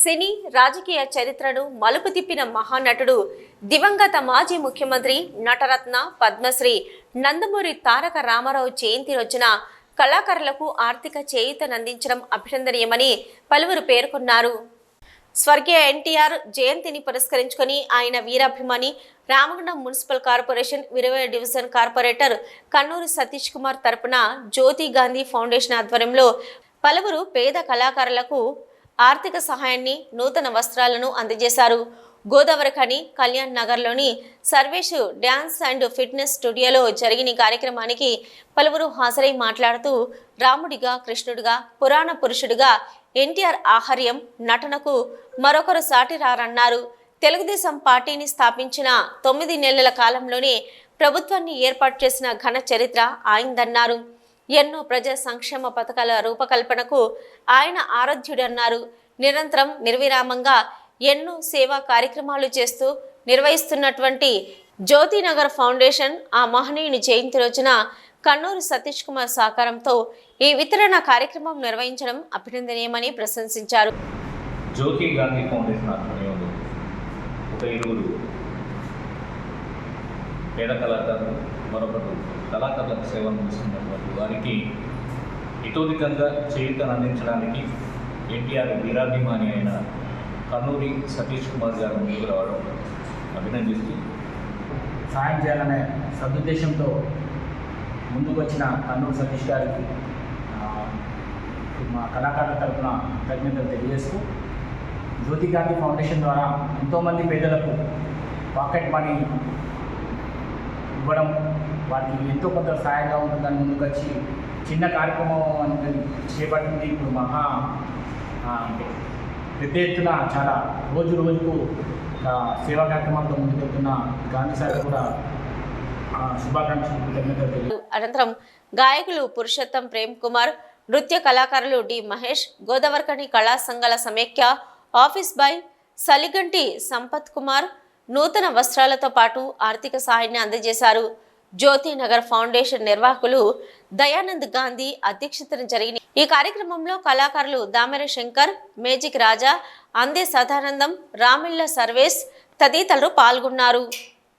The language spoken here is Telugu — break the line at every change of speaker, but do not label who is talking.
సినీ రాజకీయ చరిత్రను మలుపు తిప్పిన మహానటుడు దివంగత మాజీ ముఖ్యమంత్రి నటరత్న పద్మశ్రీ నందమూరి తారక రామారావు జయంతి రోజున కళాకారులకు ఆర్థిక చేయూతనందించడం అభినందనీయమని పలువురు పేర్కొన్నారు. స్వర్గీయ ఎన్టీఆర్ జయంతిని పురస్కరించుకొని ఆయన వీరాభిమాని రామగుండం మున్సిపల్ కార్పొరేషన్ ఇరవై డివిజన్ కార్పొరేటర్ కన్నూరు సతీష్ కుమార్ తరపున జ్యోతి గాంధీ ఫౌండేషన్ ఆధ్వర్యంలో పలువురు పేద కళాకారులకు ఆర్థిక సహాయాన్ని నూతన వస్త్రాలను అందజేశారు. గోదావరిఖని కళ్యాణ్ నగర్లోని సర్వేష్ డ్యాన్స్ అండ్ ఫిట్నెస్ స్టూడియోలో జరిగిన కార్యక్రమానికి పలువురు హాజరై మాట్లాడుతూ రాముడిగా కృష్ణుడిగా పురాణ పురుషుడిగా ఎన్టీఆర్ ఆహార్యం నటనకు మరొకరు సాటి రారన్నారు. తెలుగుదేశం పార్టీని స్థాపించిన తొమ్మిది నెలల కాలంలోనే ప్రభుత్వాన్ని ఏర్పాటు చేసిన ఘన చరిత్ర ఆయిందన్నారు. ఎన్నో ప్రజా సంక్షేమ పథకాల రూపకల్పనకు ఆయన ఆరాధ్యుడన్నారు. నిరంతరం నిర్విరామంగా ఎన్నో సేవా కార్యక్రమాలు చేస్తూ నిర్వహిస్తున్నటువంటి జ్యోతినగర్ ఫౌండేషన్ ఆ మహనీయుని జయంతి రోజున కన్నూరు సతీష్ కుమార్ సహకారంతో ఈ వితరణ కార్యక్రమం నిర్వహించడం అభినందనీయమని ప్రశంసించారు.
జ్యోతి గాంధీ ఫౌండేషన్ ఒక క్రీడ కళాకారులు మరొకరు కళాకారులకు సేవలు అందిస్తున్నటువంటి వారికి ఇతోధికంగా చేయూతను అందించడానికి ఎన్టీఆర్ వీరాభిమాని అయిన కర్నూరి సతీష్ కుమార్ గారు ముందుకు రావడం అభినందిస్తూ
సాయం చేయాలనే సదుద్దేశంతో ముందుకు వచ్చిన కన్నూరు సతీష్ గారికి మా కళాకారుల తరఫున కృతజ్ఞతలు తెలియజేస్తూ జ్యోతి గాంధీ ఫౌండేషన్ ద్వారా ఎంతోమంది పేదలకు పాకెట్ మనీ ఇవ్వడం వారికి ఎంతో కొంత సహాయంగా ఉంటుందని ముందుకు వచ్చి చిన్న కార్యక్రమం అనేది చేపట్టింది. ఇప్పుడు మహా ఆ, పెద్ద ఎత్తున చాలా రోజు రోజుకు సేవా కార్యక్రమాలతో ముందుకెళ్తున్న గాంధీ సార్ కూడా శుభాకాంక్షలు
అనంతరం గాయకులు పురుషోత్తం ప్రేమ్ కుమార్ నృత్య కళాకారులు డి మహేష్ గోదావరికని కళా సంఘాల సమైక్య ఆఫీస్ బాయ్ సలిగంటి సంపత్ కుమార్ నూతన వస్త్రాలతో పాటు ఆర్థిక సహాయాన్ని అందజేశారు. జ్యోతి నగర్ ఫౌండేషన్ నిర్వాహకులు దయానంద్ గాంధీ అధ్యక్షతన జరిగిన ఈ కార్యక్రమంలో కళాకారులు దామెర శంకర్ మేజిక్ రాజా అందే సదానందం రామిళ్ళ సర్వేస్ తదితరులు పాల్గొన్నారు.